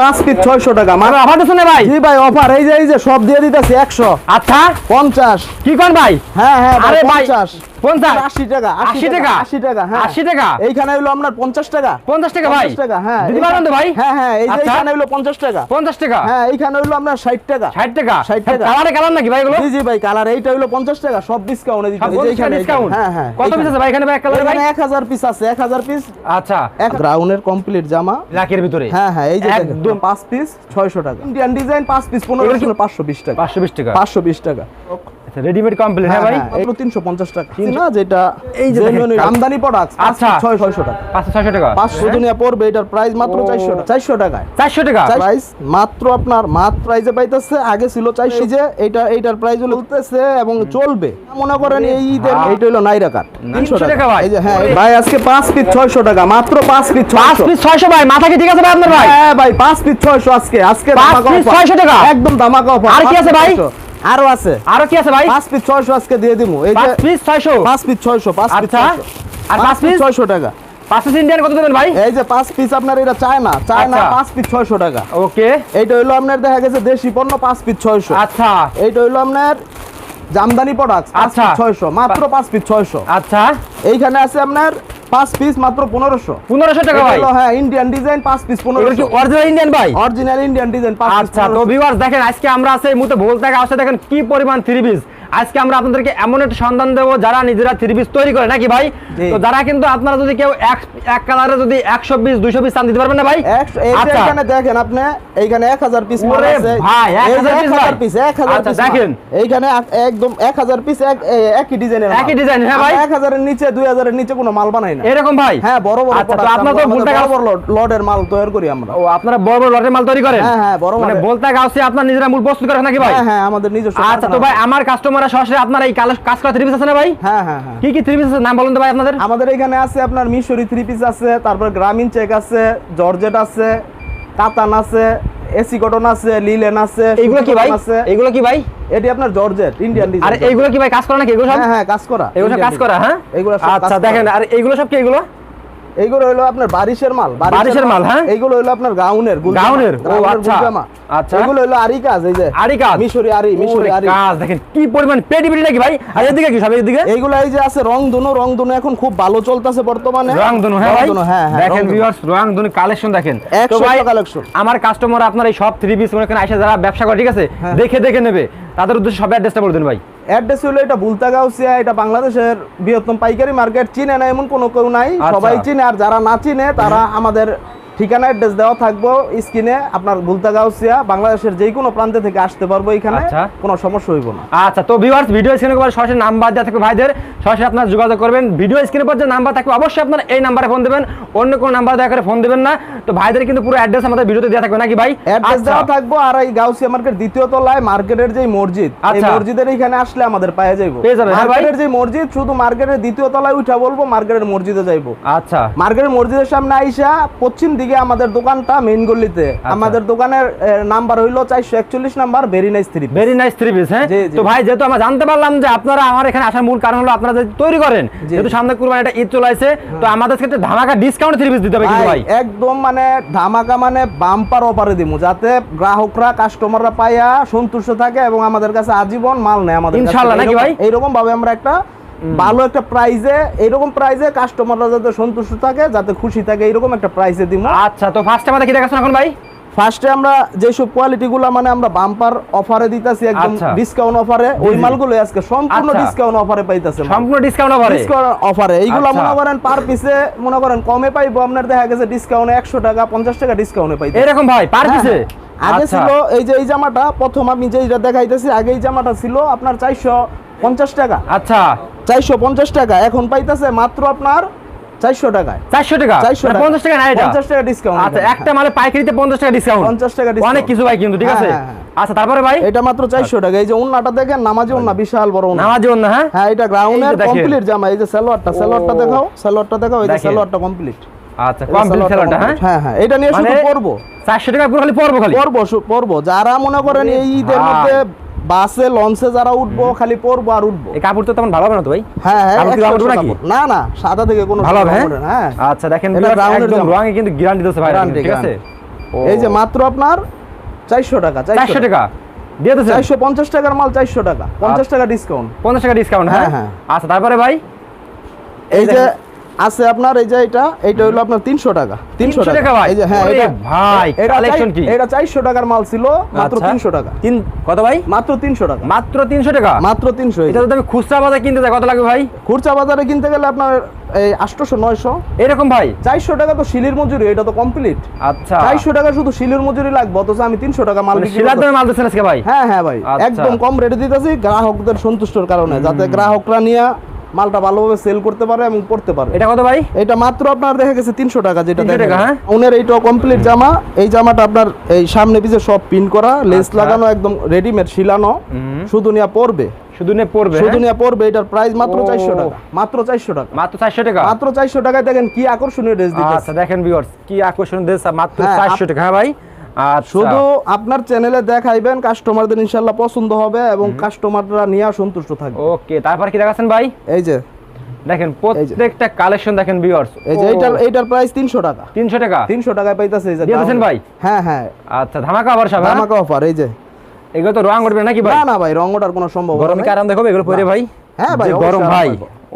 পাঁচ পিস ছয়শো টাকা। মানে অফার দিচ্ছেন না ভাই। জি ভাই অফার এই যে এই যে সব দিয়ে দিতেছি একশো। আচ্ছা। পঞ্চাশ। কি কোন ভাই? হ্যাঁ হ্যাঁ আরে পঞ্চাশ। আশি টাকা আশি টাকা? আশি টাকা হ্যাঁ। আশি টাকা? এইখানে হলো আপনার পঞ্চাশ টাকা। পঞ্চাশ টাকা ভাই? 50 টাকা হ্যাঁ। দিতে পারবেন তো ভাই? হ্যাঁ হ্যাঁ আচ্ছা। এইখানে হলো পঞ্চাশ টাকা। পঞ্চাশ টাকা? হ্যাঁ এইখানে হলো আপনার ষাট টাকা। ষাট টাকা? 60 টাকা। কালারে কালার নাকি ভাই এগুলো? জি জি ভাই কালার এইটা হলো পঞ্চাশ টাকা সব ডিসকাউন্টে দিতে সব এইখানে ডিসকাউন্ট হ্যাঁ হ্যাঁ কত পিস আছে ভাই? এখানে ভাই এক কালারে ভাই এক হাজার পিস আছে এক হাজার পিস আচ্ছা। এক কমপ্লিট জামা। লাখের ভিতরে? হ্যাঁ হ্যাঁ এই যে। একদম। পাঁচ পিস ছয়শো টাকা। ইন্ডিয়ান ডিজাইন পাঁচ পিস পনেরো পাঁচশো বিশ টাকা। পাঁচশো বিশ টাকা। পাঁচশো বিশ টাকা। আচ্ছা রেডিমেড কমপ্লিট হ্যাঁ ভাই এগুলো তিনশো পঞ্চাশ টাকা না যেটা এই যে আমদানি প্রোডাক্ট আচ্ছা। ছয় ছয়শো টাকা পাঁচশো ছয়শো টাকা পাঁচশো দুনিয়া পড়বে এটার প্রাইস মাত্র ও। চারশো টাকা চারশো টাকায় চারশো টাকা প্রাইস মাত্র আপনার মাত্র প্রাইসে পাইতেছে আগে ছিল চারশো যে এইটা এইটার প্রাইস হলো চলতেছে এবং চলবে মনে করেন এই ঈদের ভাই। এইটা হলো নাইরা কাট 300 টাকা ভাই। এই যে হ্যাঁ ভাই আজকে পাঁচ পিস ছয়শো টাকা মাত্র পাঁচ পিস পাঁচ ছয়শো পিস ছয়শো ভাই মাথা কি ঠিক আছে ভাই আপনার ভাই হ্যাঁ ভাই পাঁচ পিস ছয়শো আজকে আজকে পাঁচ ধামাকা piece offer। 600 টাকা? একদম ধামাকা অফার আর কি আছে ভাই? আরও আছে। আরও কি আছে ভাই? পাঁচ পিস ছয়শো আজকে দিয়ে দিবো এই যে পাঁচ পিস ছয়শো? পাঁচ পিস ছয়শো পাঁচ পিস আচ্ছা। আর পাঁচ পিস? ছয়শো টাকা। পাঁচ পিস ইন্ডিয়ান কত দেবেন ভাই? এই যে পাঁচ পিস আপনার এটা চায় না চায় না আচ্ছা। পাঁচ পিস ছয়শো টাকা। ওকে। এইটা হইল আপনার দেখা গেছে দেশি পণ্য পাঁচ পিস ছয়শো। আচ্ছা। এইটা হইল আপনার জামদানি প্রোডাক্ট আচ্ছা। ছয়শো মাত্র পাঁচ পিস ছয়শো। আচ্ছা। এইখানে আছে আপনার পাঁচ পিস মাত্র পনেরোশো। পনেরোশো টাকা ভাই। হ্যাঁ ইন্ডিয়ান ডিজাইন পাঁচ পিস পনেরোশো। অরিজিনাল ইন্ডিয়ান ভাই? অরিজিনাল ইন্ডিয়ান ডিজাইন আচ্ছা তো ভিউয়ার্স দেখেন আজকে আমরা আছে এই মুহূর্তে ভোল থেকে আসে দেখেন কি পরিমাণ থ্রি পিস আজকে আমরা আপনাদেরকে এমন একটা সন্ধান দেবো যারা নিজেরা থ্রি পিস তৈরি করে নাকি ভাই? তো যারা কিন্তু আপনারা যদি কেউ এক এক কালারে যদি একশো পিস দুইশো পিস চান দিতে পারবেন না ভাই? আচ্ছা। এখানে দেখেন আপনি এইখানে এক হাজার পিস ভাই, এক হাজার এক হাজার আচ্ছা, পিস দেখেন। এইখানে একদম এক হাজার পিস একই ডিজাইনের একই design, হ্যাঁ ভাই। এক হাজারের নিচে দুই হাজারের নিচে কোনো মাল বানাই না। এরকম ভাই? হ্যাঁ বড় বড় আচ্ছা তো আপনার তো আমরা, বড় বড় লটের মাল তৈরি করি আমরা। ও আপনারা বড় বড় লটের মাল তৈরি করেন? হ্যাঁ, হ্যাঁ, বড় মানে মালের। বলতে গাছে আপনার নিজেরা মূল করেন নাকি ভাই? হ্যাঁ হ্যাঁ আমাদের নিজস্ব আচ্ছা তো ভাই। আমার কাস্টমাররা সরাসরি আপনার এই কাজ করা থ্রি পিস আছে না ভাই? হ্যাঁ হ্যাঁ হ্যাঁ। কি কি থ্রি পিস আছে? নাম বলুন তো ভাই আপনাদের। আমাদের এখানে আছে আপনার মিশরি থ্রি পিস আছে তারপর গ্রামীণ চেক আছে জর্জেট আছে কাতান আছে এসি কটন আছে লিলেন আছে এইগুলো কি ভাই? আছে। এগুলো কি ভাই? এটি আপনার জর্জেট ইন্ডিয়ান আর ডিজাইন এইগুলো কি ভাই? কাজ করা নাকি? এগুলো সব? হ্যাঁ হ্যাঁ কাজ করা। এগুলো সব কাজ করা হ্যাঁ? এগুলো আচ্ছা দেখেন আর এইগুলো সব কি এগুলো? এইগুলো হলো আপনার বারিশের মাল বারিশের মাল, হ্যাঁ? এইগুলো হলো আপনার গাউনের গাউনের? ও, আচ্ছা। আচ্ছা। এগুলো হলো আরি কাজ এই যে। আরি কাজ। মিশরি আরি মিশরি আরি কাজ দেখেন কি পরিমাণ পেটি পেটি নাকি ভাই। আর এদিকে কি সব এদিকে? এইগুলো এই যে আছে রং দুনো রং দুনো এখন খুব ভালো চলতেছে বর্তমানে। রং দুনো হ্যাঁ ভাই? হ্যাঁ হ্যাঁ দেখেন। ভিউয়ার্স রং দুনো কালেকশন দেখেন। তো ভাই কালেকশন আমার কাস্টমার আপনার এই সব থ্রি পিস মনে করেন আইসা যারা ব্যবসা করে ঠিক আছে? হ্যাঁ। দেখে দেখে নেবে। তাদের উদ্দেশ্যে সব অ্যাড্রেসটা বলে দেন ভাই। অ্যাড্রেস হলো এটা বুলতাগাউসিয়া এটা বাংলাদেশের বৃহত্তম পাইকারি মার্কেট। চিনে না এমন কোনো কেউ নাই। আচ্ছা। সবাই চিনে আর যারা না চিনে তারা আমাদের ঠিকানা অ্যাড্রেস দেওয়া থাকব স্ক্রিনে আপনার বুলতাগাউসিয়া বাংলাদেশের যে কোনো প্রান্তে থেকে আসতে পারব এখানে আচ্ছা। কোনো সমস্যা হইব না আচ্ছা তো ভিউয়ার্স ভিডিও স্ক্রিনে পর সরাসরি নাম্বার দেওয়া থাকবে ভাইদের সরাসরি আপনারা যোগাযোগ করবেন ভিডিও স্ক্রিনে পর যে নাম্বার থাকবে অবশ্যই আপনার এই নাম্বারে ফোন দেবেন অন্য কোনো নাম্বার দেওয়া করে ফোন দেবেন না তো ভাইদের কিন্তু পুরো অ্যাড্রেস আমাদের ভিডিওতে দেওয়া থাকবে নাকি ভাই অ্যাড্রেস আচ্ছা। দেওয়া থাকব আর এই গাউসিয়া মার্কেট দ্বিতীয় তলায় মার্কেটের যে মসজিদ এই আচ্ছা। মসজিদের এখানে আসলে আমাদের পায়ে যাইবো। মার্কেটের যে মসজিদ শুধু মার্কেটের দ্বিতীয় তলায় উঠা বলব মার্কেটের মসজিদে যাইবো আচ্ছা মার্কেটের মসজিদের সামনে আইসা পশ্চিম দিকে আমাদের দোকানটা মেইন গলিতে। আচ্ছা। আমাদের দোকানের নাম্বার হইল চারশো একচল্লিশ number very nice three very nice three piece হ্যাঁ। তো ভাই যেহেতু আমরা জানতে পারলাম যে আপনারা আমার এখানে আসার মূল কারণ হলো আপনারা তৈরি করেন যেহেতু সামনে কুরবানি একটা ঈদ চলে আসছে তো আমাদের ক্ষেত্রে ধামাকা ডিসকাউন্ট থ্রি পিস দিতে হবে কিন্তু ভাই একদম মানে ধামাকা মানে বাম্পার অফারে দিমু যাতে গ্রাহকরা কাস্টমাররা পাইয়া সন্তুষ্ট থাকে এবং আমাদের কাছে আজীবন মাল নেয় আমাদের ইনশাআল্লাহ, নাকি ভাই? এইরকম ভাবে আমরা একটা ভালো একটা প্রাইজে এইরকম প্রাইজে কাস্টমাররা যাতে সন্তুষ্ট থাকে যাতে খুশি থাকে এইরকম একটা প্রাইসে দিব আচ্ছা তো ফার্স্ট আমাদের কি দেখাচ্ছেন এখন ভাই? ফার্স্টে আমরা যেসব কোয়ালিটি গুলো মানে আমরা বাম্পার অফারে দিতাছি একদম আচ্ছা। ডিসকাউন্ট অফারে ওই মালগুলো আজকে সম্পূর্ণ আচ্ছা। ডিসকাউন্ট অফারে পাইতাছে সম্পূর্ণ ডিসকাউন্ট হবে ডিসকাউন্ট অফারে এইগুলো আচ্ছা। মনে করেন পার পিসে মনে করেন কমে পাইবো আপনার দেখা গেছে ডিসকাউন্টে একশো টাকা পঞ্চাশ টাকা ডিসকাউন্টে পাইতে। এরকম ভাই পার হ্যাঁ, পিসে আগে ছিল এই যে এই জামাটা প্রথম আমি যেটা দেখাইতেছি আগে এই জামাটা ছিল আপনার চারশো পঞ্চাশ টাকা। আচ্ছা। চারশো পঞ্চাশ টাকা। এখন পাইতেছে মাত্র আপনার চারশো টাকায়। চারশো টাকা? চারশো মানে টাকা। পঞ্চাশ টাকা না পঞ্চাশ টাকা ডিসকাউন্ট আচ্ছা একটা মালে পাইকারিতে পঞ্চাশ টাকা ডিসকাউন্ট 50 টাকা অনেক কিছু ভাই কিন্তু ঠিক আছে? হ্যাঁ, হ্যাঁ, আচ্ছা তারপরে ভাই? এটা মাত্র চারশো টাকা। এই যে উন্নাটা দেখেন নামাজি উন্না বিশাল বড় উন্না। নামাজ না হ্যাঁ? হ্যাঁ এটা গ্রাউন্ডের এই যে দেখেন। কমপ্লিট জামা। এই যে সালোয়ারটা সালোয়ারটা দেখাও সালোয়ারটা দেখাও এই যে সালোয়ারটা কমপ্লিট আচ্ছা কমপ্লিট হ্যাঁ? হ্যাঁ হ্যাঁ এটা নিয়ে শুধু মানে পরবো। চারশো টাকা পুরো খালি পড়ব খালি? পরবো পরবো। যারা মনে করেন এই ঈদের মধ্যে বাসে লঞ্চে যারা উঠবো খালি পরবো আর উঠবো। এই কাপড় তো তেমন ভালো হবে না তো ভাই? হ্যাঁ হ্যাঁ কাপড় কি 100 কাপড় নাকি? কাপড়। না না সাদা থেকে কোনো ভালো হবে হ্যাঁ? হ্যাঁ। আচ্ছা দেখেন একদম। রঙে। কিন্তু গ্যারান্টি দিতেছে ভাই ঠিক আছে? এই যে মাত্র আপনার চারশো টাকা চারশো টাকা। দিয়ে চারশো পঞ্চাশ টাকার মাল চারশো টাকা পঞ্চাশ টাকা ডিসকাউন্ট পঞ্চাশ টাকা ডিসকাউন্ট হ্যাঁ? হ্যাঁ, আচ্ছা তারপরে ভাই? এই যে আছে আপনার এই যে এটা এইটা হলো আপনার তিনশো টাকা। 300 টাকা। ভাই? এই যে হ্যাঁ এটা ভাই, এটা collection কি? এটা চারশো টাকার মাল ছিল মাত্র আচ্ছা। তিনশো টাকা। তিন কত ভাই? মাত্র তিনশো টাকা। মাত্র তিনশো টাকা? মাত্র তিনশো এটা যদি আমি খুচরা বাজারে কিনতে যাই কত লাগবে ভাই? খুচরা বাজারে কিনতে গেলে আপনার এই আটশোশো নয়শো। এরকম ভাই? চারশো টাকা তো শিলির মজুরি এটা তো কমপ্লিট আচ্ছা। চারশো টাকা শুধু শিলির মজুরি লাগবে অথচ আমি তিনশো টাকা মাল মানে বিক্রি শিলার। দামে মাল দিচ্ছেন আজকে ভাই? হ্যাঁ হ্যাঁ ভাই। আচ্ছা। একদম কম রেটে দিতেছি গ্রাহকদের সন্তুষ্টর কারণে। যাতে গ্রাহকরা নিয়ে মালটা ভালোভাবে সেল করতে পারে এবং পড়তে পারে এটা কত ভাই এটা মাত্র আপনার দেখা গেছে তিনশো টাকা যেটা 300 টাকা, দেখেন। হ্যাঁ? ওনের এইটাও কমপ্লিট জামা এই জামাটা আপনার এই সামনে পিছে সব পিন করা লেস আচ্ছা। লাগানো একদম রেডিমেড শিলানো। শুধু নিয়ে পড়বে শুধু নিয়ে পড়বে শুধু হ্যাঁ? নিয়ে পড়বে এটার প্রাইস মাত্র ও। চারশো টাকা মাত্র চারশো টাকা মাত্র টাকা টাকায় দেখেন কি আকর্ষণীয় ড্রেস দিচ্ছে আচ্ছা দেখেন ভিউয়ার্স কি আকর্ষণ দিয়েছে মাত্র হ্যাঁ, চারশো আপ- টাকা হ্যাঁ ভাই আর শুধু আপনার চ্যানেলে দেখাইবেন কাস্টমারদের ইনশাল্লাহ পছন্দ হবে এবং কাস্টমাররা নিয়ে সন্তুষ্ট থাকবে। ওকে তারপর কি দেখাচ্ছেন ভাই? এই যে। দেখেন প্রত্যেকটা কালেকশন দেখেন ভিউয়ার্স এই যে এইটার এইটার প্রাইস তিনশো টাকা। তিনশো টাকা? তিনশো টাকায় পাইতেছে এই যে দিয়েছেন ভাই? হ্যাঁ হ্যাঁ। আচ্ছা ধামাকা আবার সব হ্যাঁ? ধামাকা অফার এই যে। এগুলো তো রং উঠবে নাকি ভাই? না না ভাই রং ওঠার কোনো সম্ভাবনা গরমে। কি আরাম দেখো এগুলো পরে ভাই? হ্যাঁ ভাই, গরম ভাই।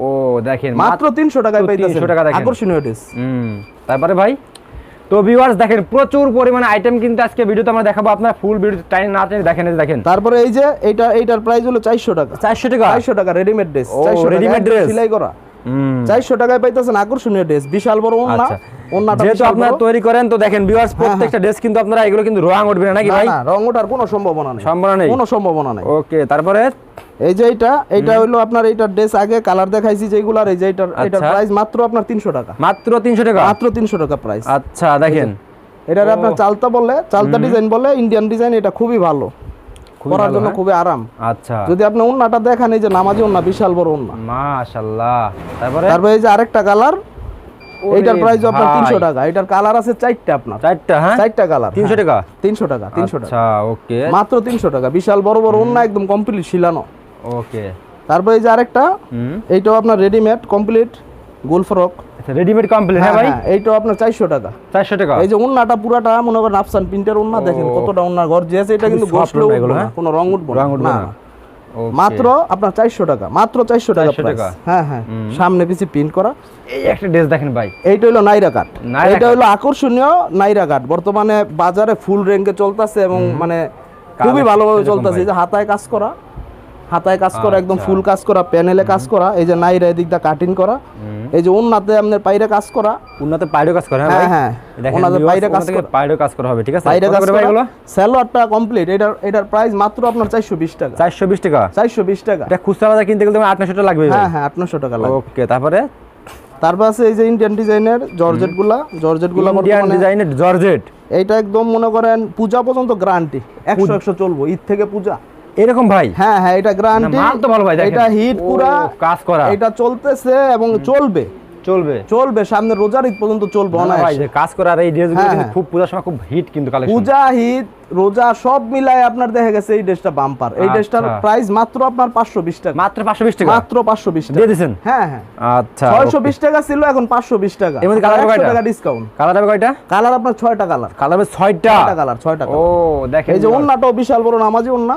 ও দেখেন মাত্র তিনশো টাকায় মাত্র পাইতেছে 300 টাকা দেখেন। আকর্ষণীয় ড্রেস হুম তারপরে ভাই? তো ভিউয়ার্স দেখেন প্রচুর পরিমাণে আইটেম কিন্তু আজকে ভিডিওতে আমরা দেখাবো। আপনারা ফুল ভিডিও টাইম না টেনে দেখেন এই দেখেন। তারপরে এই যে এইটা এইটার প্রাইস হলো চারশো টাকা। চারশো টাকা। চারশো টাকা রেডিমেড ড্রেস রেডিমেড টাকা সেলাই করা। চারশো টাকায় পাইতেছেন আকর্ষণীয় ড্রেস বিশাল বড় ওন্না আচ্ছা। যেহেতু আপনারা তৈরি করেন তো দেখেন ভিউয়ার্স হ্যাঁ, প্রত্যেকটা ড্রেস কিন্তু আপনারা এগুলো কিন্তু রং উঠবে না নাকি ভাই? রং ওঠার কোনো সম্ভাবনা নেই। সম্ভাবনা নেই? কোনো সম্ভাবনা নেই। ওকে তারপরে? এই যে হলো আপনার এইটার ড্রেস আগে কালার দেখাইছি যেগুলার এই যে এটার আচ্ছা। প্রাইস মাত্র আপনার তিনশো টাকা। মাত্র তিনশো টাকা? মাত্র তিনশো টাকা প্রাইস আচ্ছা দেখেন। এটার আপনার চালতা বলে চালতা ডিজাইন বলে ইন্ডিয়ান ডিজাইন এটা খুবই ভালো। পরার জন্য হ্যাঁ? খুবই আরাম। আচ্ছা। যদি আপনি দেখেন এই যে নামাজি বিশাল বড় মাশাআল্লাহ তারপরে? তারপরে এই যে আরেকটা কালার এইটার প্রাইস আপনার ভাই। তিনশো টাকা এটার কালার আছে চারটা আপনার। চারটা হ্যাঁ? কালার 300 টাকা? তিনশো টাকা তিনশো টাকা। আচ্ছা ওকে। মাত্র তিনশো টাকা বিশাল বড় বড় উন্না একদম কমপ্লিট শিলানো। ওকে। তারপরে এই যে আরেকটা এইটাও আপনার রেডিমেড কমপ্লিট গোল ফ্রক আচ্ছা রেডিমেড কমপ্লিট হ্যাঁ ভাই? এইটাও আপনার চারশো টাকা। চারশো টাকা? এই যে উন্নাটা পুরাটা মনে করেন আফসান প্রিন্টের উন্না দেখেন কতটা যে আছে এটা কিন্তু হ্যাঁ? কোনো রং উঠবে রং উঠবে না। মাত্র আপনার চারশো টাকা মাত্র চারশো টাকা 400 টাকা। হ্যাঁ হ্যাঁ। সামনে পিছিয়ে প্রিন্ট করা। এই একটা ড্রেস দেখেন ভাই। এইটা হলো নাইরা কাট এটা। হলো আকর্ষণীয় নাইরা কাট বর্তমানে বাজারে ফুল রেঞ্জে চলতেছে এবং মানে খুবই ভালোভাবে চলতেছে। যে হাতায় কাজ করা হাতায় কাজ করা একদম আচ্ছা। ফুল কাজ করা প্যানেলে কাজ করা এই যে নাইরা এদিক দা কাটিং করা এই যে উন্নাতে আপনার পাইরে কাজ করা। উন্নতে পাইরো কাজ করে হ্যাঁ হ্যাঁ ভাই হ্যাঁ পাইরে কাজ করা। পাইরো কাজ করা হবে ঠিক আছে? পাইরে কাজ করে এগুলো? স্যালোয়ারটা কমপ্লিট এটার এটার প্রাইস মাত্র আপনার চারশো বিশ টাকা। চারশো বিশ টাকা? চারশো বিশ টাকা। এটা খুচরা বাজার কিনতে গেলে আটশো টাকা লাগবে হ্যাঁ হ্যাঁ আটশো টাকা লাগবে। ওকে তারপরে? তারপর আছে এই যে ইন্ডিয়ান ডিজাইনের জর্জেটগুলা জর্জেটগুলা ইন্ডিয়ান ডিজাইনের জর্জেট? এইটা একদম মনে করেন পূজা পর্যন্ত গ্যারান্টি একশো একশো চলবো ঈদ থেকে পূজা। এরকম ভাই? হ্যাঁ হ্যাঁ এটা গ্যারান্টি মাল তো ভালো ভাই। এটা হিট পুরা কাজ করা। এটা চলতেছে এবং চলবে। চলবে। চলবে সামনে রোজার ঈদ পর্যন্ত চলবে না, ভাই অনায়াসে। যে কাজ করার এই ড্রেসগুলো হ্যাঁ, কিন্তু হ্যাঁ। খুব পূজার সময় খুব হিট কিন্তু কালেকশন পূজা ঈদ রোজা সব মিলায় আপনার দেখা গেছে এই ড্রেসটা বাম্পার এই ড্রেসটার আচ্ছা। প্রাইস মাত্র আপনার পাঁচশো বিশ টাকা। মাত্র পাঁচশো বিশ টাকা? মাত্র পাঁচশো বিশ দিয়ে টাকা দিছেন হ্যাঁ হ্যাঁ। আচ্ছা ছয়শো বিশ টাকা ছিল এখন পাঁচশো বিশ টাকা। এর মধ্যে কালার কয়টা? টাকা ডিসকাউন্ট কালার হবে কয়টা? কালার আপনার ছয়টা কালার কালার হবে ছয়টা। ছয়টা কালার ছয়টা ও দেখেন এই যে ওন্নাটাও বিশাল বড় নামাজি ওন্না।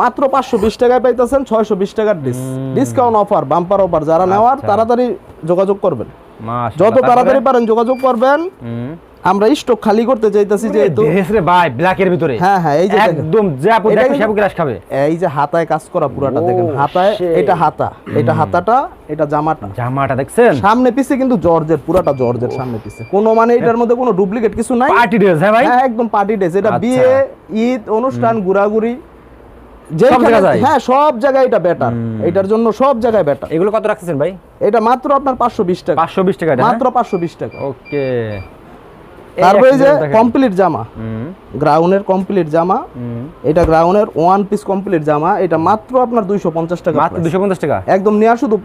মাত্র পাঁচশো বিশ টাকায় পাইতেছেন ছয়শো বিশ টাকার dis discount offer bumper offer যারা নেওয়ার আচ্ছা। তাড়াতাড়ি যোগাযোগ করবেন। যত তাড়াতাড়ি পারেন যোগাযোগ করবেন। আমরা স্টক খালি করতে চাইতেছি যেহেতু ড্রেস রে ভাই ব্ল্যাকের ভিতরে। হ্যাঁ, হ্যাঁ, এই যে একদম যা আপু এটা দেখো সব গ্রাস খাবে। এই যে হাতায় কাজ করা পুরাটা দেখেন। হাতায় এটা হাতা। এটা হাতাটা এটা জামাটা। জামাটা দেখছেন? সামনে পিছে কিন্তু জর্জের পুরাটা জর্জের সামনে পিছে কোনো মানে এটার মধ্যে কোনো ডুপ্লিকেট কিছু নাই। পার্টি ড্রেস হ্যাঁ ভাই? হ্যাঁ একদম পার্টি ড্রেস। এটা আচ্ছা। বিয়ে ঈদ অনুষ্ঠান ঘোরাঘুরি? হ্যাঁ সব জায়গায় এটা বেটার এটার জন্য সব জায়গায় বেটার এগুলো কত রাখতেছেন ভাই? এটা মাত্র আপনার পাঁচশো বিশ টাকা। পাঁচশো বিশ টাকা মাত্র পাঁচশো বিশ টাকা। ওকে। তারপরে যে কমপ্লিট জামা। গ্রাউন্ডের কমপ্লিট জামা। এটা গ্রাউন্ডের ওয়ান পিস কমপ্লিট জামা। এটা মাত্র আপনার দুইশো পঞ্চাশ টাকা মাত্র price। দুশো পঞ্চাশ টাকা? একদম শুধু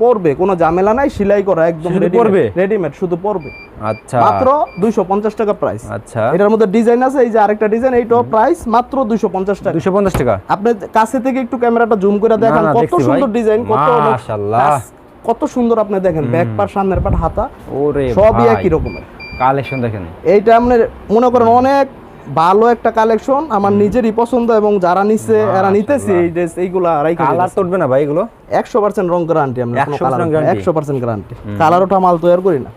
কোনো ঝামেলা নাই সেলাই করা একদম পরবে? রেডিমেড শুধু আচ্ছা। মাত্র দুইশো পঞ্চাশ টাকা প্রাইস আচ্ছা। এটার মধ্যে ডিজাইন আছে এই যে আরেকটা ডিজাইন এইটাও প্রাইস মাত্র দুইশো পঞ্চাশ টাকা। দুশো পঞ্চাশ টাকা? আপনি কাছে থেকে একটু ক্যামেরাটা জুম করে দেখান কত সুন্দর ডিজাইন কত মাশাআল্লাহ। কত সুন্দর আপনি দেখেন ব্যাক পার সামনের পাট হাতা। ওরে সবই একই রকমের। কালেকশন দেখেন। এইটা আপনার মনে করেন অনেক ভালো একটা কালেকশন আমার নিজেরই পছন্দ এবং যারা নিচ্ছে এরা নিতেছে এই ড্রেস এইগুলা রাইখা কালার তো উঠবে না ভাই এগুলো? একশো পার্সেন্ট রং গ্যারান্টি আমরা 100% একশো পার্সেন্ট গ্যারান্টি কালার ওটা মাল তৈরি করি না।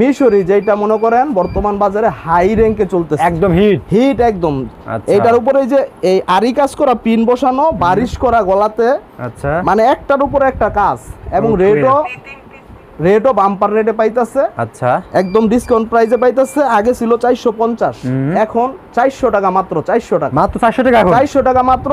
মিশরি যেটা মনে করেন বর্তমান বাজারে হাই র্যাঙ্কে চলতেছে। একদম হিট হিট একদম। আচ্ছা। এইটার উপরে যে এই আরি কাজ করা পিন বসানো বারিশ করা গলাতে আচ্ছা। মানে একটার উপরে একটা কাজ এবং. রেটও রেটও বাম্পার রেটে পাইতাছে। আচ্ছা। একদম ডিসকাউন্ট প্রাইসে পাইতাছে আগে ছিল চারশো পঞ্চাশ হুম। এখন চারশো টাকা মাত্র চারশো টাকা। মাত্র চারশো টাকা এখন? চারশো টাকা মাত্র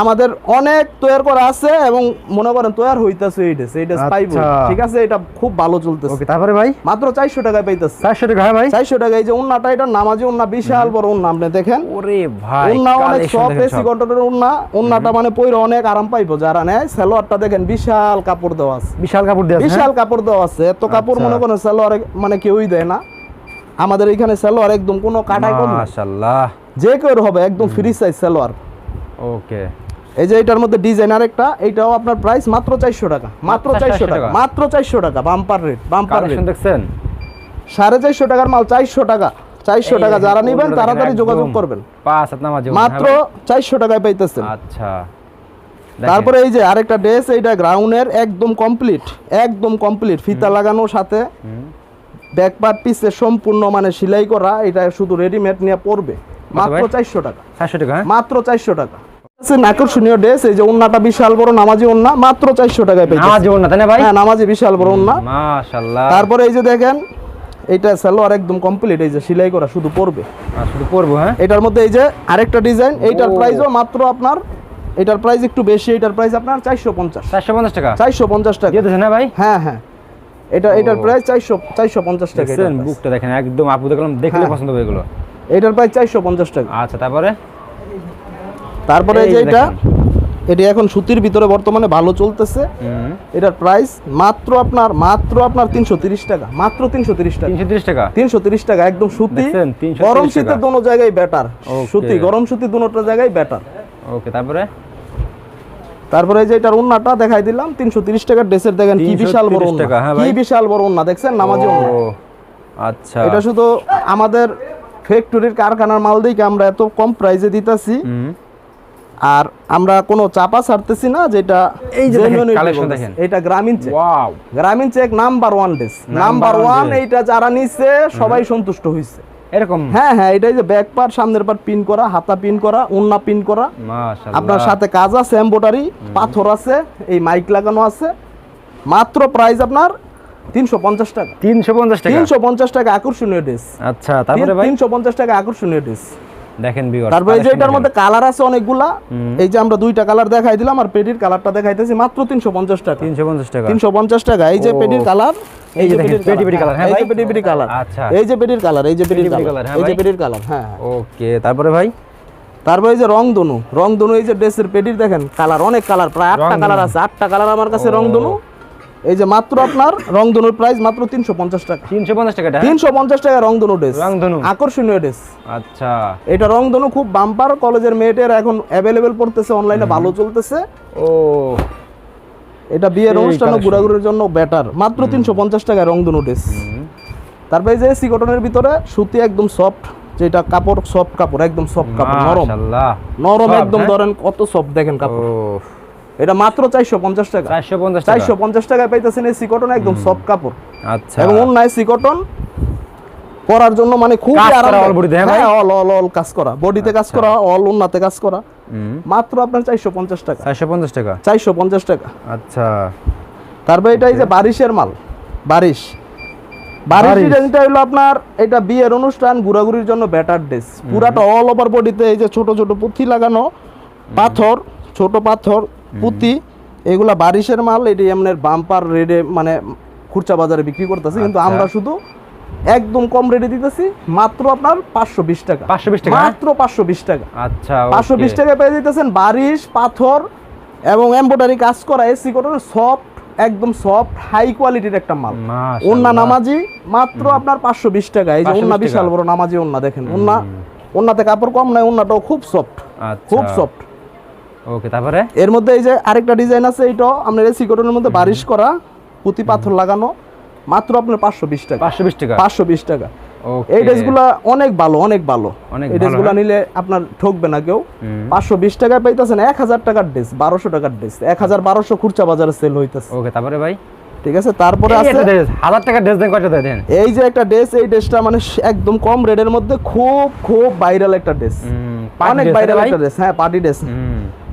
আমাদের অনেক তৈরি করা আছে এবং মনে করেন তৈরি হইতাছে এই ড্রেস এই ড্রেস পাইবো। ঠিক আছে এটা খুব ভালো চলতেছে। ওকে তারপরে ভাই? মাত্র চারশো টাকায় পাইতেছে। চারশো টাকা হ্যাঁ ভাই? চারশো টাকা এই যে উন্নাটা এটা নামাজি উন্না বিশাল বড় উন্না আপনি দেখেন। ওরে ভাই উন্না অনেক সব। এসি সব। উন্না। উন্নাটা মানে পইরে অনেক আরাম পাইবো যারা নেয় সালোয়ারটা দেখেন বিশাল কাপড় দেওয়া আছে। বিশাল কাপড় দেওয়া আছে, বিশাল কাপড় দেওয়া আছে এত কাপড় আচ্ছা। মনে করেন সালোয়ার মানে কেউই দেয় না। আমাদের এখানে সালোয়ার একদম কোনো কাটাই কম হ্যাঁ? মাশাআল্লাহ। যে কেউ হবে একদম ফ্রি সাইজ সালোয়ার। ওকে। এই যে এটার মধ্যে ডিজাইন আরেকটা এইটাও আপনার প্রাইস মাত্র চারশো টাকা মাত্র চারশো 400 টাকা। মাত্র চারশো টাকা bumper rate bumper rate collection দেখছেন? সাড়ে চারশো টাকার মাল চারশো টাকা চারশো টাকা যারা নিবেন তাড়াতাড়ি যোগাযোগ করবেন। মাত্র চারশো টাকায় পাইতেছেন। আচ্ছা। তারপরে এই যে আরেকটা ড্রেস এইটা গ্রাউন্ডের একদম কমপ্লিট একদম কমপ্লিট ফিতা লাগানোর সাথে হুম। ব্যাক পার্ট পিসে সম্পূর্ণ মানে সেলাই করা এটা শুধু রেডিমেড নিয়ে পড়বে মাত্র? চারশো টাকা। চারশো টাকা হ্যাঁ? মাত্র চারশো টাকা। আকর্ষণীয় ড্রেস এই যে উন্নাটা বিশাল বড় নামাজি উন্না মাত্র চারশো টাকায় পেয়েছে নামাজ জীবন তাই না ভাই? হ্যাঁ নামাজি বিশাল বড় উন্না মাশাআল্লাহ। তারপরে এই যে দেখেন সালোয়ার একদম কমপ্লিট এই যে সেলাই করা শুধু পরবো। হ্যাঁ? এটার মধ্যে এই যে আরেকটা ডিজাইন এইটার প্রাইসও মাত্র আপনার এটার প্রাইস একটু বেশি এটার প্রাইস আপনার চারশো পঞ্চাশ। চারশো পঞ্চাশ টাকা? চারশো পঞ্চাশ টাকা। দিয়ে না ভাই? হ্যাঁ হ্যাঁ। এটা এটার। প্রাইস চারশো চারশো পঞ্চাশ টাকা দেখছেন বুকটা দেখেন একদম আপু দেখলাম দেখলে হ্যাঁ। পছন্দ এগুলো। এটার প্রাইস চারশো পঞ্চাশ টাকা। আচ্ছা তারপরে? তারপরে এই যে এটা এটি এখন সুতির ভিতরে বর্তমানে ভালো চলতেছে। এটার প্রাইস মাত্র আপনার মাত্র আপনার তিনশো তিরিশ টাকা মাত্র তিনশো তিরিশ টাকা। তিনশো তিরিশ টাকা? তিনশো তিরিশ টাকা একদম সুতি। গরম টাকা। শীতে দোনো জায়গায় বেটার সুতি গরম সুতি দুটোটা জায়গায় বেটার ওকে তারপরে? তারপরে এই যে এটার উন্নাটা দেখাই দিলাম তিনশো তিরিশ টাকার ড্রেসের দেখেন কি বিশাল বড় হ্যাঁ কি বিশাল বড় উন্না দেখছেন? নামাজি আচ্ছা। এটা শুধু আমাদের ফ্যাক্টরির কারখানার মাল দিকে আমরা এত কম প্রাইসে দিতাছি। আর আমরা কোনো চাপা ছাড়তেছি না যেটা এই যে। দেখেন। এটা Grameen check wow Grameen check number one ডেস নাম্বার ওয়ান এইটা যারা নিচ্ছে সবাই সন্তুষ্ট হয়েছে এরকম? হ্যাঁ হ্যাঁ এটাই যে ব্যাক পার সামনের পার পিন করা হাতা পিন করা উন্না পিন করা। আপনার সাথে কাজ আছে এম্বোটারি পাথর আছে এই মাইক লাগানো আছে। মাত্র প্রাইস আপনার তিনশো পঞ্চাশ টাকা। তিনশো পঞ্চাশ টাকা? তিনশো পঞ্চাশ টাকা আকর্ষণীয় ড্রেস আচ্ছা তারপরে তিনশো পঞ্চাশ টাকা আকর্ষণীয় ড্রেস দেখেন তারপরে এই যে এটার মধ্যে কালার আছে অনেকগুলা এই যে আমরা দুইটা কালার দেখাই দিলাম আর পেটির কালারটা দেখাইতেছি মাত্র তিনশো পঞ্চাশ টাকা তিনশো পঞ্চাশ টাকা তিনশো পঞ্চাশ টাকা এই যে ও। পেটির কালার এই যে দেখেন, পেটি পেটি colour, হ্যাঁ এই যে ভাই? পেটি পেটি কালার আচ্ছা। এই যে পেটির কালার এই যে পেটি কালার হ্যাঁ এই যে? পেটির কালার হ্যাঁ হ্যাঁ। ওকে তারপরে ভাই তারপরে এই যে রং দনু রং দনু এই যে ড্রেসের পেটির দেখেন কালার অনেক কালার প্রায় আটটা কালার আছে আটটা কালার আমার কাছে রং দনু এই যে মাত্র আপনার রং দনুর প্রাইস মাত্র তিনশো পঞ্চাশ টাকা। তিনশো পঞ্চাশ টাকা এটা, হ্যাঁ? তিনশো পঞ্চাশ টাকা রং দনু ড্রেস রংধনু। আকর্ষণীয় ড্রেস আচ্ছা। এটা রং দনু খুব বাম্পার কলেজের মেয়েটের এখন অ্যাভেলেবেল পড়তেছে অনলাইনে ভালো চলতেছে। ও। এটা বিয়ের অনুষ্ঠান ঘোরাঘুরির জন্য বেটার মাত্র তিনশো পঞ্চাশ টাকায় রং দনু ড্রেস তারপরে যে সি কটনের ভিতরে সুতি একদম সফট যেটা কাপড় সফট কাপড় একদম সফট কাপড় নরম। মাশাআল্লাহ। নরম একদম হ্যাঁ? ধরেন কত সফট দেখেন ও কাপড় এটা মাত্র চারশো পঞ্চাশ টাকা। চারশো পঞ্চাশ চারশো পঞ্চাশ টাকায় পাইতেছেন এই সি কটন একদম সফট কাপড়। আচ্ছা। এবং অন্য সি কটন পরার জন্য মানে খুবই কাজ করা আরাম all body তে, হ্যাঁ ভাই? আচ্ছা। অল অল অল কাজ করা। বডিতে কাজ করা অল উন্নাতে কাজ করা। মাত্র আপনার চারশো পঞ্চাশ টাকা। চারশো পঞ্চাশ টাকা? চারশো পঞ্চাশ টাকা। আচ্ছা। তারপরে এটা এই যে বারিশের মাল। বারিশ। বারিশ বারিশ। ডিজাইনটা হলো আপনার এটা বিয়ের অনুষ্ঠান ঘোরাঘুরির জন্য ব্যাটার ড্রেস পুরাটা অল ওভার বডিতে এই যে ছোট ছোট পুঁথি লাগানো পাথর ছোট পাথর পুঁতি এগুলা বারিশের মাল এটি এমনের বাম্পার রেডে মানে খুচরা বাজারে বিক্রি করতেছে কিন্তু আচ্ছা। আমরা শুধু একদম কম রেটে দিতেছি মাত্র আপনার পাঁচশো বিশ টাকা। 520 টাকা, হ্যাঁ? মাত্র পাঁচশো বিশ টাকা। আচ্ছা পাঁচশো বিশ টাকা পেয়ে দিতেছেন বারিশ পাথর এবং এমব্রয়ডারি কাজ করা এসি কটনের সফট একদম সফট হাই কোয়ালিটির একটা মাল। ওন্না নামাজি মাত্র আপনার পাঁচশো বিশ টাকা। এই যে 520 ওন্না বিশাল বড় নামাজি ওন্না দেখেন ওন্না ওন্নাতে কাপড় কম নয় ওন্নাটাও খুব সফট আচ্ছা। খুব সফট ওকে তারপরে? এর মধ্যে এই যে আরেকটা ডিজাইন আছে আপনার এসি কটনের মধ্যে বারিশ করা পুঁতি পাথর লাগানো মাত্র আপনার পাঁচশো বিশ টাকা। পাঁচশো বিশ টাকা? পাঁচশো বিশ টাকা। এই ড্রেসগুলো অনেক ভালো অনেক ভালো। এই ড্রেসগুলো? নিলে আপনার ঠকবে না কেউ। পাঁচশো বিশ টাকায় পাইতেছেন এক হাজার টাকার ড্রেস বারোশো টাকার ড্রেস এক হাজার বারোশো খুচরা বাজারে সেল হইতেছে। ওকে তারপরে ভাই? ঠিক আছে তারপরে এই আছে হাজার ড্রেস দেন কয়টা দেন? এই যে একটা ড্রেস এই ড্রেসটা মানে একদম কম রেটের মধ্যে খুব খুব ভাইরাল একটা ড্রেস অনেক ভাইরাল একটা ড্রেস হ্যাঁ পার্টি ড্রেস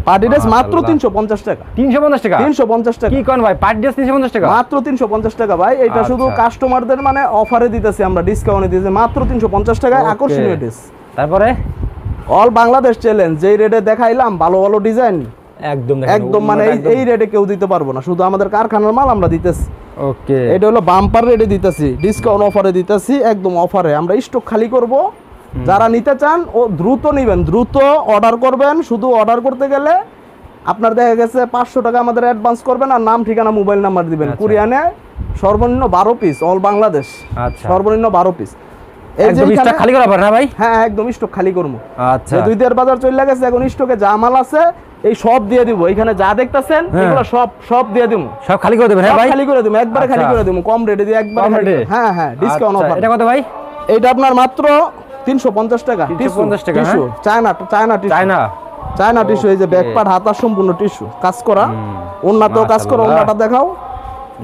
হুম ড্রেস মাত্র মাশাআল্লাহ। তিনশো পঞ্চাশ টাকা। তিনশো পঞ্চাশ টাকা? তিনশো পঞ্চাশ টাকা। কি কোন ভাই? পার ড্রেস তিনশো পঞ্চাশ টাকা? মাত্র তিনশো পঞ্চাশ টাকা ভাই। এটা শুধু আচ্ছা। কাস্টমারদের মানে অফারে দিতেছি আমরা ডিসকাউন্টে দিতেছি। মাত্র তিনশো পঞ্চাশ টাকায় আকর্ষণীয় ড্রেস তারপরে? অল বাংলাদেশ চ্যালেঞ্জ যেই রেটে দেখাইলাম ভালো ভালো ডিজাইন একদম একদম মানে এই এই রেটে কেউ দিতে পারব না। শুধু আমাদের কারখানার মাল আমরা দিতেছি। ওকে এটা হলো বাম্পার রেটে দিতেছি। ডিসকাউন্ট অফারে দিতেছি একদম অফারে আমরা স্টক খালি করব। যারা নিতে চান ও দ্রুত নেবেন দ্রুত অর্ডার করবেন। শুধু অর্ডার করতে গেলে আপনার দেখা গেছে পাঁচশো টাকা আমাদের অ্যাডভান্স করবেন আর নাম ঠিকানা মোবাইল নাম্বার দিবেন। আচ্ছা। কুরিয়ানে সর্বনিম্ন বারো পিস অল বাংলাদেশ সর্বনিম্ন বারো পিস খালি করা না ভাই? হ্যাঁ একদম স্টক খালি করব। আচ্ছা। দুই দেড় বাজার চলে গেছে এখন স্টকে যা মাল আছে এই সব দিয়ে দিব। এখানে যা দেখতেছেন হ্যাঁ। এগুলো সব সব দিয়ে দিব। সব খালি করে দেবেন হ্যাঁ ভাই? খালি করে দিব একবারে খালি আচ্ছা। করে দিব কম রেটে দিয়ে একবারে হ্যাঁ হ্যাঁ ডিসকাউন্ট অফার এটা কত ভাই? এটা আপনার মাত্র 350 টাকা 350 টাকা, tissue. China China tissue. China. China tissue এই যে হাতার সম্পূর্ণ টিস্যু। কাজ করা। ওন্নাতেও কাজ করা ওন্নাটা দেখাও।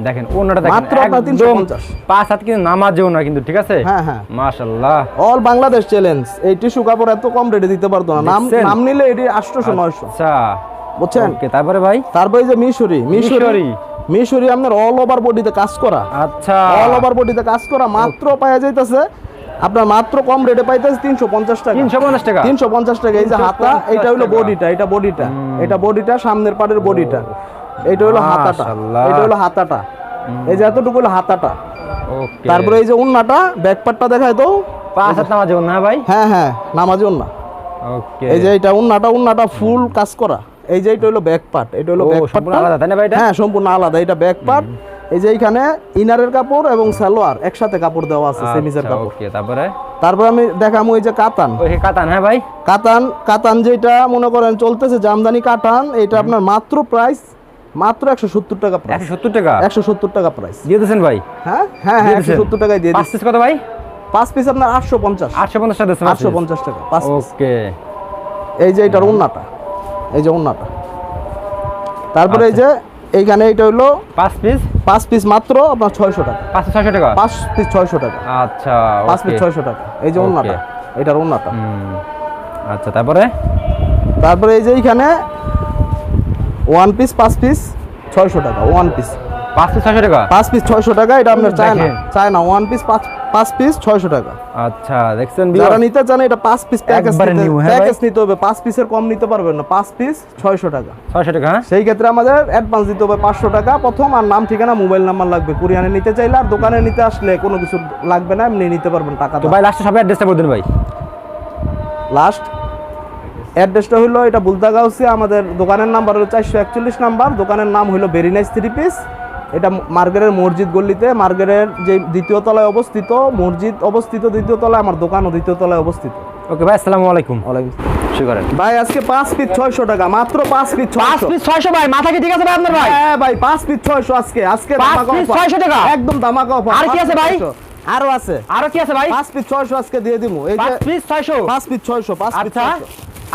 দেখেন দেখেন মাত্র আপনার 350 পাঁচ হাত কিন্তু না কিন্তু ঠিক আছে? হ্যাঁ হ্যাঁ। মাশাআল্লাহ। অল বাংলাদেশ চ্যালেঞ্জ এই টিস্যু কাপড় এত কম রেটে দিতে পারতো না। নাম নাম নিলে এটি 800 900 আচ্ছা। বুঝছেন? ওকে তারপরে ভাই? তারপরে যে মিশরি। মিশরি। মিশরি। আপনার অল ওভার বডিতে কাজ করা। আচ্ছা। অল ওভার বডিতে কাজ করা। মাত্র পাওয়া যাইতেছে আপনার মাত্র কম রেটে পাইতেছে তিনশো পঞ্চাশ টাকা। তিনশো পঞ্চাশ টাকা? তিনশো পঞ্চাশ টাকা। এই যে হাতা এটা হলো বডিটা এটা বডিটা এটা বডিটা সামনের পাড়ের বডিটা এটা হলো হাতাটা। এটা হলো হাতাটা। এই যে এতটুকু হলো হাতাটা। তারপরে এই যে উন্নাটা ব্যাক পার্টটা দেখায় তো। পাঁচ হাত নামার যেও না ভাই? হ্যাঁ হ্যাঁ নামাজি উন্না। এই যে এটা উন্নাটা উন্নাটা ফুল কাজ করা। এই যে এটা হলো ব্যাক পার্ট এটা হলো ব্যাক পার্ট আলাদা তাই না ভাই এটা? হ্যাঁ সম্পূর্ণ আলাদা। এটা ব্যাক পার্ট এই যে এইখানে ইনারের কাপড় এবং সালোয়ার একসাথে কাপড় দেওয়া আছে সেমিজের আচ্ছা, কাপড়। ওকে তারপরে? তারপর আমি দেখামু এই যে কাতান। ওই কাতান হ্যাঁ ভাই? কাতান কাতান যেটা মনে করেন চলতেছে জামদানি কাতান এটা আপনার মাত্র প্রাইস মাত্র একশো সত্তর টাকা প্রাইস একশো সত্তর টাকা? একশো সত্তর টাকা প্রাইস দিয়ে দিয়েছেন ভাই? হ্যাঁ হ্যাঁ হ্যাঁ দিয়ে একশো? সত্তর টাকায় দিয়ে পাঁচ দিচ্ছি। পিস কত ভাই? পাঁচ পিস আপনার আটশো পঞ্চাশ। আটশো পঞ্চাশ টাকা আটশো পঞ্চাশ টাকা পাঁচ। ওকে। এই যে এটার উন্নাটা এই যে উন্নাটা তারপরে এই যে এইখানে এটা হলো পাঁচ পিস পাঁচ পিস মাত্র আপনার ছয়শো টাকা। পাঁচ ছয়শো টাকা? পাঁচ পিস ছয়শো টাকা। আচ্ছা পাঁচ পিস ছয়শো টাকা। এই যে ওনাটা এটার ওনাটা আচ্ছা তারপরে? তারপরে এই যে এইখানে ওয়ান পিস পাঁচ পিস ছয়শো টাকা ওয়ান পিস পাঁচ পিস ছয়শো টাকা? পাঁচ পিস ছয়শো টাকা এটা আপনার চায় না চায় না ওয়ান পিস পাঁচ পাঁচ পিস ছয়শো টাকা। আচ্ছা দেখছেন যারা নিতে চান এটা পাঁচ পিস প্যাকেজ? প্যাকেজ নিতে হবে। পাঁচ পিসের কম নিতে পারবেন না। পাঁচ পিস ছয়শো টাকা। ছয়শো টাকা হ্যাঁ? সেই ক্ষেত্রে আমাদের অ্যাডভান্স দিতে হবে পাঁচশো টাকা। প্রথম আর নাম ঠিকানা মোবাইল নাম্বার লাগবে। কুরিয়ানে নিতে চাইলে আর দোকানে নিতে আসলে কোনো কিছু লাগবে না এমনি নিতে পারবেন টাকা তো ভাই লাস্টে সবাই অ্যাড্রেসটা বলে দিন ভাই। লাস্ট অ্যাড্রেসটা হলো এটা বুলতাগাউসি আমাদের দোকানের নাম্বার হলো চারশো একচল্লিশ নাম্বার দোকানের নাম হলো ভেরি নাইস থ্রি পিস এটা মার্গেরের মসজিদ গল্লিতে মার্গেরের যে দ্বিতীয় তলায় অবস্থিত মসজিদ অবস্থিত দ্বিতীয় তলায় আমার দোকানও দ্বিতীয় তলায় অবস্থিত। ওকে ভাই আসসালামু আলাইকুম। ওয়ালাইকুম শুরু করেন ভাই আজকে পাঁচ পিস ছয়শো টাকা মাত্র পাঁচ পিস পাঁচ ছয়শো পিস ছয়শো ভাই মাথা কি ঠিক আছে ভাই আপনার ভাই? হ্যাঁ ভাই পাঁচ পিস ছয়শো আজকে আজকে 600 টাকা? একদম ধামাকা অফার আর কি আছে ভাই? আরও আছে। আরও কি আছে ভাই? পাঁচ পিস ছয়শো আজকে দিয়ে দিব এই যে পাঁচ পিস ছয়শো? পাঁচ পিস ছয়শো পাঁচ পিস।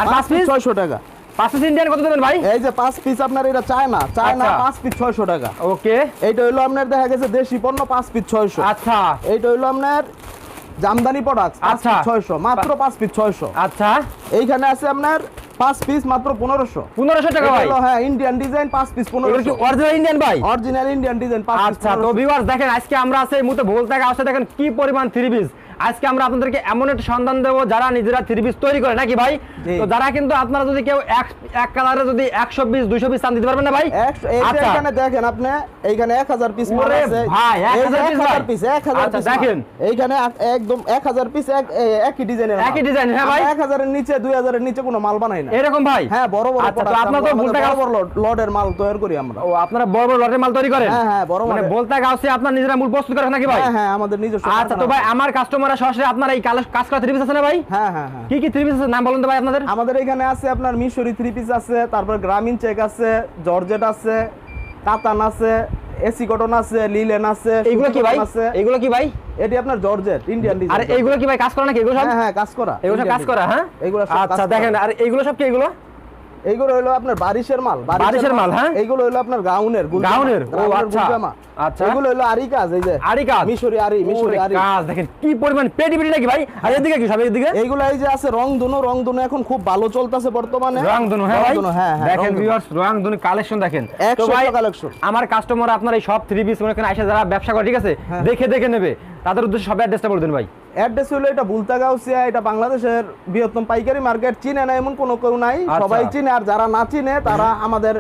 আর পাঁচ piece? ছয়শো টাকা। পাঁচ পিস ইন্ডিয়ান কত দেবেন ভাই? এই যে পাঁচ পিস আপনার এটা চায় না চায় না আচ্ছা। পাঁচ পিস ছয়শো টাকা। ওকে। এইটা হইল আপনার দেখা গেছে দেশি পণ্য পাঁচ পিস ছয়শো। আচ্ছা। এইটা হইল আপনার জামদানি প্রোডাক্ট আচ্ছা। ছয়শো মাত্র পাঁচ পিস ছয়শো। আচ্ছা। এইখানে আছে আপনার পাঁচ পিস মাত্র পনেরোশো। পনেরোশো টাকা ভাই? হ্যাঁ ইন্ডিয়ান ডিজাইন পাঁচ পিস পনেরোশো। অরিজিনাল ইন্ডিয়ান ভাই? অরিজিনাল ইন্ডিয়ান ডিজাইন পাঁচ আচ্ছা তো ভিউয়ার্স দেখেন আজকে আমরা আছে এই মুহূর্তে বলতে আসছে দেখেন কি পরিমাণ থ্রি পিস আজকে আমরা আপনাদেরকে এমন একটা সন্ধান দেবো যারা নিজেরা থ্রি পিস তৈরি করে নাকি ভাই? তো যারা কিন্তু আপনারা যদি কেউ এক কালারে যদি একশো পিস দুইশো পিস চান দিতে পারবেন না ভাই? আচ্ছা। এখানে দেখেন আপনি এইখানে এক হাজার পিস মাল আছে। ভাই, এক হাজার। পিস এক হাজার আচ্ছা, পিস দেখেন। এইখানে একদম এক হাজার পিস একই ডিজাইনের একই design, হ্যাঁ ভাই। এক হাজারের নিচে দুই হাজারের নিচে কোনো মাল বানাই না। এরকম ভাই? হ্যাঁ বড় বড় আচ্ছা তো আপনার তো বলতে বড় লটের মাল তৈরি করি আমরা। ও আপনারা বড় বড় লটের মাল তৈরি করেন? হ্যাঁ, হ্যাঁ, বড় মানে বলতে গাছে আপনার নিজেরা মূল প্রস্তুত করেন নাকি ভাই? হ্যাঁ হ্যাঁ আমাদের নিজস্ব আচ্ছা তো ভাই আছে। আমার সরাসরি আপনার এই কাজ করা থ্রি পিস আছে না ভাই? হ্যাঁ হ্যাঁ হ্যাঁ। কি কি থ্রি পিস আছে? নাম বলুন তো ভাই আপনাদের। আমাদের এখানে আছে আপনার মিশরি থ্রি পিস আছে তারপর গ্রামীণ চেক আছে জর্জেট আছে কাতান আছে এসি কটন আছে লিলেন আছে এইগুলো কি ভাই? এইগুলো কি ভাই? এটি আপনার জর্জেট ইন্ডিয়ান আর ডিজাইন এইগুলো কি ভাই কাজ করা নাকি? এগুলো সব? হ্যাঁ হ্যাঁ কাজ করা এগুলো কাজ করা হ্যাঁ? এগুলো আচ্ছা দেখেন আর এইগুলো সব কি এগুলো? এইগুলো হলো আপনার বারিশের মাল বারিশের মাল, হ্যাঁ? এইগুলো হলো আপনার গাউনের গাউনের? ও, আচ্ছা। গুলজামা। আচ্ছা। এগুলো হলো আরি কাজ এই যে। আরি কাজ? মিশরি আরি মিশরি আরি কাজ দেখেন কি পরিমাণ পেটি পেটি নাকি ভাই? আর এদিকে কি সব এদিকে? এইগুলো এই যে আছে রং দুনো রং দুনো এখন খুব ভালো চলতেছে বর্তমানে। রংধনু হ্যাঁ ভাই? হ্যাঁ হ্যাঁ দেখেন রংধনু। ভিউয়ার্স রংধনু কালেকশন দেখেন। তো ভাই টা আমার কাস্টমার আপনার এই সব থ্রি পিস মনে করেন আইসা যারা ব্যবসা করে ঠিক আছে? হ্যাঁ। দেখে দেখে নেবে। তাদের উদ্দেশ্যে সব অ্যাড্রেসটা বলে দেন ভাই। অ্যাড্রেস হলো এটা বুলতাগাউসিয়া এটা বাংলাদেশের বৃহত্তম পাইকারি মার্কেট চিনে না এমন কোনো কেউ নাই। আচ্ছা। সবাই চিনে আর যারা না চিনে তারা আমাদের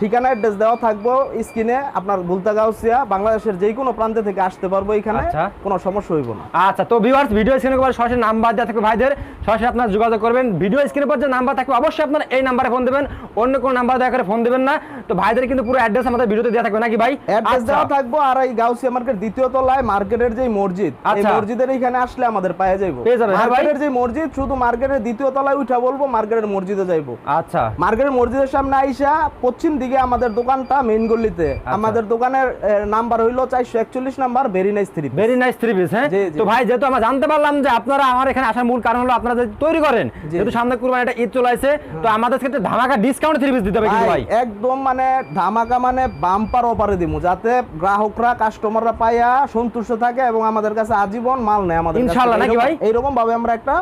ঠিকানা অ্যাড্রেস দেওয়া থাকব স্ক্রিনে আপনার বুলতাগাউসিয়া বাংলাদেশের যে কোনো প্রান্তে থেকে আসতে পারব এখানে আচ্ছা। কোনো সমস্যা হইব না। আচ্ছা তো ভিউয়ার্স ভিডিও স্ক্রিনে পর সরাসরি নাম্বার দেওয়া থাকবে ভাইদের সরাসরি আপনার যোগাযোগ করবেন। ভিডিও স্ক্রিনে পর যে নাম্বার থাকবে অবশ্যই আপনার এই নাম্বারে ফোন দেবেন অন্য কোনো নাম্বার দেওয়া করে ফোন দেবেন না। তো ভাইদের কিন্তু পুরো অ্যাড্রেস আমাদের ভিডিওতে দেওয়া থাকবে নাকি ভাই? অ্যাড্রেস আচ্ছা। দেওয়া থাকব আর এই গাউসিয়া মার্কেট দ্বিতীয় তলায় মার্কেটের যে মসজিদ এই আচ্ছা। মসজিদের এখানে আসলে আমাদের পায়ে যাইবো। যাবে, হ্যাঁ মার্কেটের যে মসজিদ শুধু মার্কেটের দ্বিতীয় তলায় উঠা বলব মার্কেটের মসজিদে যাইবো। আচ্ছা। মার্কেটের মসজিদের সামনে আইসা পশ্চিম দিকে আমাদের দোকানটা মেইন গল্লিতে আচ্ছা। আমাদের দোকানের নাম্বার হইল চারশো একচল্লিশ number very nice three very nice three piece হ্যাঁ। তো ভাই যেহেতু আমরা জানতে পারলাম যে আপনারা আমার এখানে আসার মূল কারণ হলো আপনারা যে তৈরি করেন যেহেতু সামনে কুরবানি একটা ঈদ চলে আসে তো আমাদের ক্ষেত্রে ধামাকা ডিসকাউন্ট থ্রি পিস দিতে হবে ভাই একদম মানে ধামাকা মানে বাম্পার অপারে দিমু যাতে গ্রাহকরা কাস্টমাররা পাইয়া সন্তুষ্ট থাকে এবং আমাদের কাছে আজীবন মাল নেয় আমাদের ইনশাআল্লাহ, নাকি ভাই? এইরকম ভাবে আমরা একটা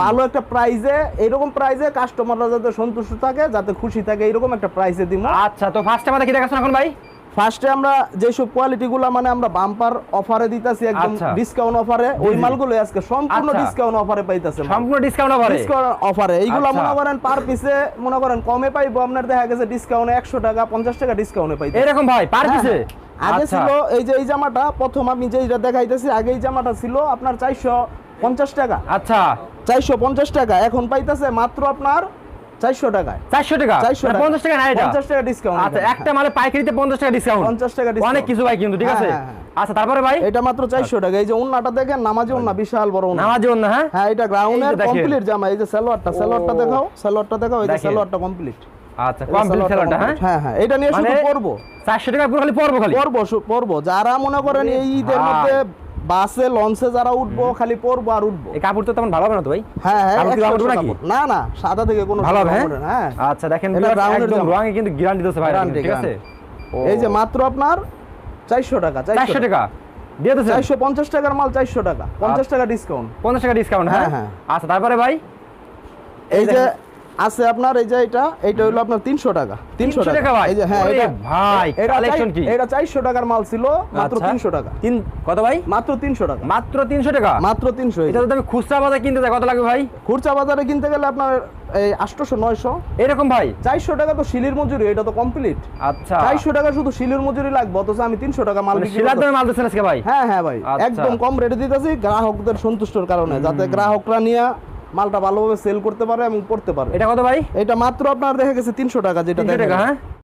ভালো একটা প্রাইজে এইরকম প্রাইজে কাস্টমাররা যাতে সন্তুষ্ট থাকে যাতে খুশি থাকে এইরকম একটা প্রাইজে দিমু। আচ্ছা তো ফার্স্টে আমাদের কি দেখাচ্ছেন এখন ভাই? ফার্স্টে আমরা যেসব কোয়ালিটি গুলো মানে আমরা বাম্পার অফারে দিতাছি একদম আচ্ছা। ডিসকাউন্ট অফারে ওই। মালগুলো আজকে সম্পূর্ণ আচ্ছা। ডিসকাউন্ট অফারে পাইতাছে সম্পূর্ণ ডিসকাউন্ট হবে ডিসকাউন্ট অফারে এইগুলো আচ্ছা। মনে করেন পার পিসে মনে করেন কমে পাইবো আপনার দেখা গেছে ডিসকাউন্টে একশো টাকা পঞ্চাশ টাকা ডিসকাউন্টে পাইতে এরকম ভাই পার পিসে আগে আচ্ছা। ছিল এই যে এই জামাটা প্রথম আমি যেটা দেখাইতেছি আগে এই জামাটা ছিল আপনার চারশো পঞ্চাশ টাকা। আচ্ছা। চারশো পঞ্চাশ টাকা। এখন পাইতেছে মাত্র আপনার চারশো টাকায়। চারশো টাকা? চারশো টাকা। পঞ্চাশ টাকা না এটা? পঞ্চাশ টাকা ডিসকাউন্ট আচ্ছা একটা মালে পাইকারিতে পঞ্চাশ টাকা ডিসকাউন্ট 50 টাকা অনেক কিছু ভাই কিন্তু ঠিক আছে। আচ্ছা তারপরে ভাই? এটা মাত্র চারশো টাকা। এই যে উন্নাটা দেখেন নামাজি উন্না বিশাল বড় উন্না নামাজি অন্য হ্যাঁ? হ্যাঁ এটা গ্রাউন্ডের এই যে দেখেন। কমপ্লিট জামা। এই যে সালোয়ারটা সালোয়ারটা দেখাও সালোয়ারটা দেখাও এই যে সালোয়ারটা কমপ্লিট আচ্ছা কমপ্লিট হ্যাঁ? হ্যাঁ হ্যাঁ এটা নিয়ে শুধু মানে পরবো। চারশো টাকা পুরো খালি পড়ব খালি? পরবো পরবো। যারা মনে করেন এই ঈদের মধ্যে বাসে লঞ্চে যারা উঠবো খালি পরবো আর উঠবো। এই কাপড় তো তেমন ভালো হবে না তো ভাই? হ্যাঁ হ্যাঁ কাপড় কি ভালো নাকি? না না সাদা থেকে কোনো ভালো হবে না, হ্যাঁ? হ্যাঁ। আচ্ছা দেখেন একদম। রঙে কিন্তু গ্যারান্টি দিতেছে ভাই। ঠিক আছে? এই যে মাত্র আপনার চারশো টাকা চারশো টাকা। দিয়ে দিতেছে চারশো পঞ্চাশ টাকার মাল চারশো টাকা। পঞ্চাশ টাকা ডিসকাউন্ট পঞ্চাশ টাকা ডিসকাউন্ট হ্যাঁ? হ্যাঁ, আচ্ছা তারপরে ভাই? এই যে আছে আপনার এই যে এটা এইটা হলো আপনার তিনশো টাকা তিনশো 300 টাকা? এই যে হ্যাঁ এটা ভাই, এটা collection কি? এটা চারশো টাকার মাল ছিল মাত্র আচ্ছা। তিনশো টাকা। তিন কত ভাই? মাত্র তিনশো টাকা। মাত্র তিনশো টাকা? মাত্র তিনশো এটা যদি আমি খুচরা বাজারে কিনতে যাই কত লাগবে ভাই? খুচরা বাজারে কিনতে গেলে আপনার এই আটশোশো নয়শো। এরকম ভাই? চারশো টাকা তো শিলির মজুরি এটা তো কমপ্লিট আচ্ছা। চারশো টাকা শুধু শিলির মজুরি লাগবে অথচ আমি তিনশো টাকা মাল মানে বিক্রি শিলার। দামে মাল দিচ্ছেন আজকে ভাই? হ্যাঁ হ্যাঁ ভাই আচ্ছা। একদম কম রেটে দিতেছি গ্রাহকদের সন্তুষ্টর কারণে যাতে গ্রাহকরা নিয়ে মালটা ভালোভাবে সেল করতে পারে এবং পড়তে পারে। এটা কত ভাই? এটা মাত্র আপনার দেখা গেছে তিনশো টাকা যেটা টাকা হ্যাঁ?